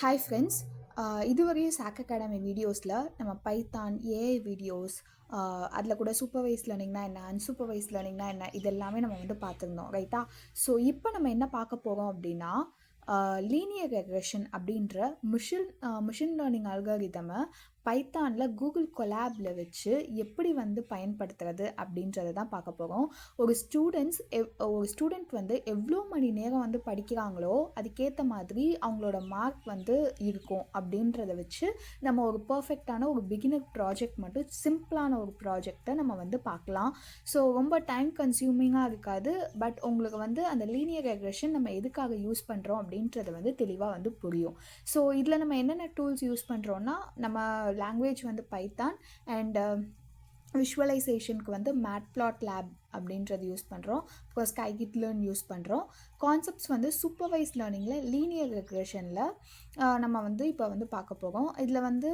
Hi friends இதுவரையும் சாக் academy வீடியோஸில் நம்ம பைத்தான் ஏஐ வீடியோஸ் அதில் கூட சூப்பர்வைஸ் லேர்னிங்னா என்ன அன்சூப்பர்வைஸ் லேர்னிங்னா என்ன இதெல்லாமே நம்ம வந்து பார்த்துருந்தோம் ரைட்டா ஸோ இப்போ நம்ம என்ன பார்க்க போகிறோம் அப்படின்னா லீனியர் ரெக்ரெஷன் அப்படின்ற மிஷின் மிஷின் லேர்னிங் அல்காரிதமை பைத்தானில் கூகுள் கொலாபில் வச்சு எப்படி வந்து பயன்படுத்துறது அப்படின்றத தான் பார்க்க போகிறோம் ஒரு ஸ்டூடெண்ட்ஸ் எவ் ஒரு ஸ்டூடெண்ட் வந்து எவ்வளோ மணி நேரம் வந்து படிக்கிறாங்களோ அதுக்கேற்ற மாதிரி அவங்களோட மார்க் வந்து இருக்கும் அப்படின்றத வச்சு நம்ம ஒரு பர்ஃபெக்டான ஒரு பிகினர் ப்ராஜெக்ட் மட்டும் சிம்பிளான ஒரு ப்ராஜெக்டை நம்ம வந்து பார்க்கலாம். ஸோ ரொம்ப டைம் கன்சியூமிங்காக இருக்காது பட் உங்களுக்கு வந்து அந்த லீனியர் ரெக்ரெஷன் நம்ம எதுக்காக யூஸ் பண்ணுறோம் அப்படின்றது வந்து தெளிவாக வந்து புரியும். ஸோ இதில் நம்ம என்னென்ன டூல்ஸ் யூஸ் பண்ணுறோன்னா நம்ம லாங்குவேஜ் வந்து பைத்தான் அண்ட் விஷுவலைசேஷனுக்கு வந்து மேட் பிளாட் லேப் அப்படின்றது யூஸ் பண்ணுறோம் பிகாஸ் கைகிட் லேர்ன் யூஸ் பண்ணுறோம் கான்செப்ட்ஸ் வந்து சூப்பர்வைஸ் லேர்னிங்கில் லீனியர் ரெக்ரேஷனில் நம்ம வந்து இப்போ வந்து பார்க்க போகிறோம் இதில் வந்து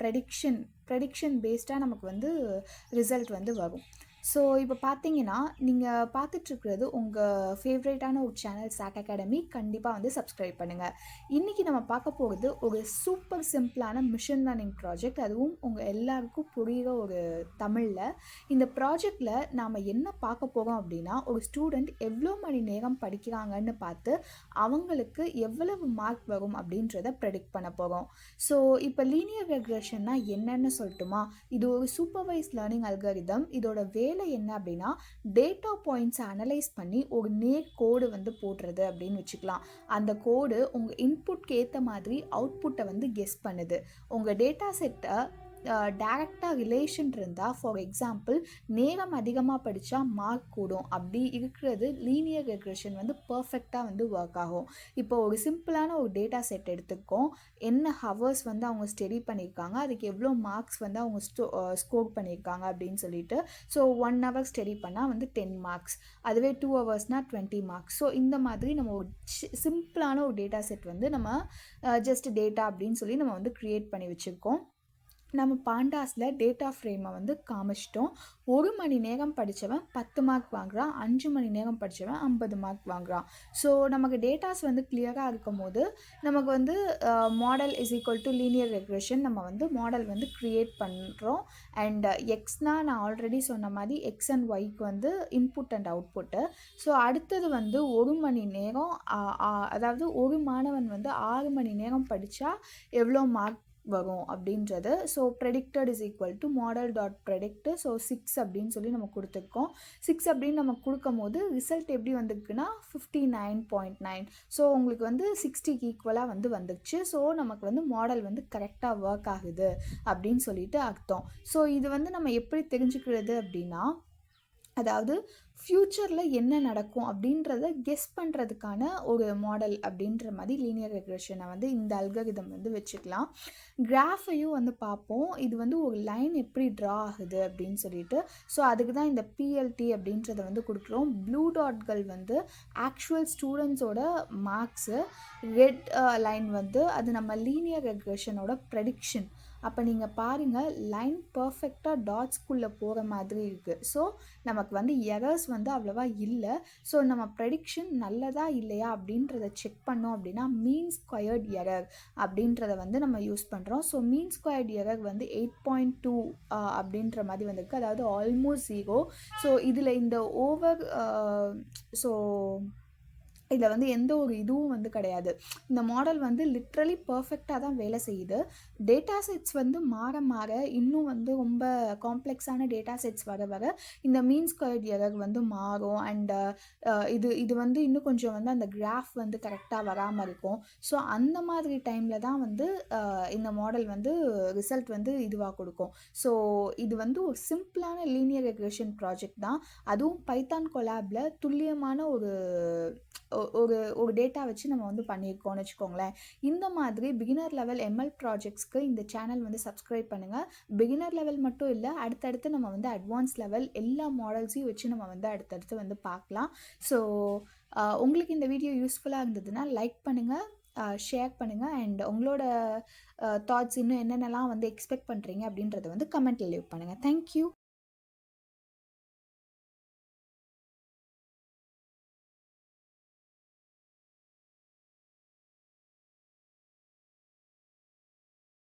ப்ரெடிக்ஷன் ப்ரெடிக்ஷன் பேஸ்டாக நமக்கு வந்து ரிசல்ட் வந்து வரும். ஸோ இப்போ பார்த்தீங்கன்னா நீங்கள் பார்த்துட்ருக்கிறது உங்கள் ஃபேவரேட்டான ஒரு சேனல் சாக் அகாடமி கண்டிப்பாக வந்து சப்ஸ்கிரைப் பண்ணுங்கள் இன்றைக்கி நம்ம பார்க்க போகிறது ஒரு சூப்பர் சிம்பிளான மிஷின் லேர்னிங் ப்ராஜெக்ட் அதுவும் உங்கள் எல்லாருக்கும் புரிகிற ஒரு தமிழில். இந்த ப்ராஜெக்டில் நாம் என்ன பார்க்க போகிறோம் அப்படின்னா ஒரு ஸ்டூடெண்ட் எவ்வளோ மணி நேரம் படிக்கிறாங்கன்னு பார்த்து அவங்களுக்கு எவ்வளவு மார்க் வரும் அப்படின்றத ப்ரெடிக்ட் பண்ண போகிறோம் ஸோ இப்போ லீனியர் ரெக்ரெஷன்னா என்னென்னு சொல்லட்டுமா? இது ஒரு சூப்பர்வைஸ் லேர்னிங் அல்கரிதம் இதோட வே வேலை என்ன அப்படின்னா டேட்டா பாயிண்ட்ஸை அனலைஸ் பண்ணி ஒரு நேர் கோடு வந்து போடுறது அப்படின்னு வச்சுக்கலாம். அந்த கோடு உங்கள் இன்புட்க்கு ஏற்ற மாதிரி அவுட்புட்டை வந்து கெஸ் பண்ணுது. உங்கள் டேட்டா செட்டை டேரெக்டாக ரிலேஷன் இருந்தால் ஃபார் எக்ஸாம்பிள் நேரம் அதிகமாக படித்தா மார்க் கூடும். அப்படி இருக்கிறது லீனியர் ரெக்ரெஷன் வந்து பர்ஃபெக்டாக வந்து ஒர்க் ஆகும். இப்போ ஒரு சிம்பிளான ஒரு டேட்டா செட் எடுத்துக்கோம். என்ன ஹவர்ஸ் வந்து அவங்க ஸ்டடி பண்ணியிருக்காங்க? அதுக்கு எவ்வளோ மார்க்ஸ் வந்து அவங்க ஸ்டோ ஸ்கோர் பண்ணியிருக்காங்க அப்படின்னு சொல்லிட்டு ஸோ ஒன் ஹவர் ஸ்டடி பண்ணால் வந்து டென் மார்க்ஸ் அதுவே டூ ஹவர்ஸ்னால் டுவெண்ட்டி மார்க்ஸ் ஸோ இந்த மாதிரி நம்ம ஒரு சிம்பிளான ஒரு டேட்டா செட் வந்து நம்ம ஜஸ்ட் டேட்டா அப்படின்னு சொல்லி நம்ம வந்து க்ரியேட் பண்ணி வச்சுருக்கோம். நம்ம பாண்டாஸில் டேட்டா ஃப்ரேமை வந்து காமிச்சிட்டோம். ஒரு மணி நேரம் படித்தவன் பத்து மார்க் வாங்குறான். அஞ்சு மணி நேரம் படித்தவன் ஐம்பது மார்க் வாங்குறான். ஸோ நமக்கு டேட்டாஸ் வந்து கிளியராக இருக்கும் போது நமக்கு வந்து model is equal to linear regression நம்ம வந்து மாடல் வந்து க்ரியேட் பண்ணுறோம் அண்ட் எக்ஸ்னால் uh, நான் ஆல்ரெடி சொன்ன மாதிரி எக்ஸ் அண்ட் ஒய்க்கு வந்து இன்புட் அண்ட் அவுட்புட்டு ஸோ அடுத்தது வந்து ஒரு மணி நேரம் அதாவது ஒரு மாணவன் வந்து ஆறு மணி நேரம் படித்தா எவ்வளோ மார்க் வரும் அப்படின்றது. So predicted is equal to model dot predict so six அப்படின்னு சொல்லி நம்ம கொடுத்துருக்கோம். சிக்ஸ் அப்படின்னு நம்ம கொடுக்கும் போது ரிசல்ட் எப்படி வந்துருக்குன்னா fifty nine point nine so உங்களுக்கு வந்து சிக்ஸ்டிக்கு ஈக்குவலாக வந்து வந்துருச்சு. ஸோ நமக்கு வந்து மாடல் வந்து கரெக்டாக ஒர்க் ஆகுது அப்படின்னு சொல்லிட்டு அர்த்தம். ஸோ இது வந்து நம்ம எப்படி தெரிஞ்சுக்கிறது அப்படின்னா அதாவது ஃப்யூச்சரில் என்ன நடக்கும் அப்படின்றத கெஸ் பண்ணுறதுக்கான ஒரு மாடல் அப்படின்ற மாதிரி லீனியர் ரெக்ரெஷனை வந்து இந்த அல்கரிதம் வந்து வச்சுக்கலாம். கிராஃபையும் வந்து பார்ப்போம். இது வந்து ஒரு லைன் எப்படி ட்ரா ஆகுது அப்படின்னு சொல்லிட்டு. ஸோ அதுக்கு தான் இந்த பிஎல்டி அப்படின்றத வந்து கொடுக்குறோம். ப்ளூ டாட்கள் வந்து ஆக்சுவல் ஸ்டூடெண்ட்ஸோட மார்க்ஸு ரெட் லைன் வந்து அது நம்ம லீனியர் ரெக்ரெஷனோட ப்ரெடிக்ஷன் அப்போ நீங்கள் பாருங்கள் லைன் பர்ஃபெக்டாக டாட்ஸ்குள்ளே போகிற மாதிரி இருக்குது ஸோ நமக்கு வந்து எரர்ஸ் வந்து அவ்வளோவா இல்லை. ஸோ நம்ம ப்ரெடிக்ஷன் நல்லதா இல்லையா அப்படின்றத செக் பண்ணோம் அப்படின்னா மீன் ஸ்கொயர்ட் எரர் அப்படின்றத வந்து நம்ம யூஸ் பண்ணுறோம் ஸோ மீன் ஸ்கொயர்ட் எரர் வந்து எயிட் பாயிண்ட் டூ அப்படின்ற மாதிரி வந்திருக்கு. அதாவது ஆல்மோஸ்ட் ஜீரோ ஸோ இதில் இந்த ஓவர் ஸோ இதில் வந்து எந்த ஒரு இதுவும் வந்து கிடையாது. இந்த மாடல் வந்து லிட்ரலி பர்ஃபெக்டாக தான் வேலை செய்யுது. டேட்டா செட்ஸ் வந்து மாற மாற இன்னும் வந்து ரொம்ப காம்ப்ளெக்ஸான டேட்டா செட்ஸ் வர வர இந்த மீன் ஸ்கொயர்ட் எரர் வந்து மாறும். அண்ட் இது இது வந்து இன்னும் கொஞ்சம் வந்து அந்த கிராஃப் வந்து கரெக்டாக வராமல் இருக்கும். ஸோ அந்த மாதிரி டைமில் தான் வந்து இந்த மாடல் வந்து ரிசல்ட் வந்து இதுவாக கொடுக்கும். ஸோ இது வந்து ஒரு சிம்பிளான லீனியர் ரெக்ரெஷன் ப்ராஜெக்ட் தான். அதுவும் பைத்தான் கொலாபில் துல்லியமான ஒரு ஒரு ஒரு டேட்டா வச்சு நம்ம வந்து பண்ணியிருக்கோம்னு வச்சுக்கோங்களேன். இந்த மாதிரி பிகினர் லெவல் எம்எல் ப்ராஜெக்ட்ஸ்க்கு இந்த சேனல் வந்து சப்ஸ்கிரைப் பண்ணுங்கள் பிகினர் லெவல் மட்டும் இல்லை அடுத்தடுத்து நம்ம வந்து அட்வான்ஸ் லெவல் எல்லா மாடல்ஸையும் வச்சு நம்ம வந்து அடுத்தடுத்து வந்து பார்க்கலாம். ஸோ உங்களுக்கு இந்த வீடியோ யூஸ்ஃபுல்லாக இருந்ததுன்னா லைக் பண்ணுங்கள் ஷேர் பண்ணுங்கள் அண்ட் உங்களோட தாட்ஸ் இன்னும் என்னென்னலாம் வந்து எக்ஸ்பெக்ட் பண்ணுறீங்க அப்படின்றத வந்து கமெண்ட்டில் லீவ் பண்ணுங்கள் தேங்க்யூ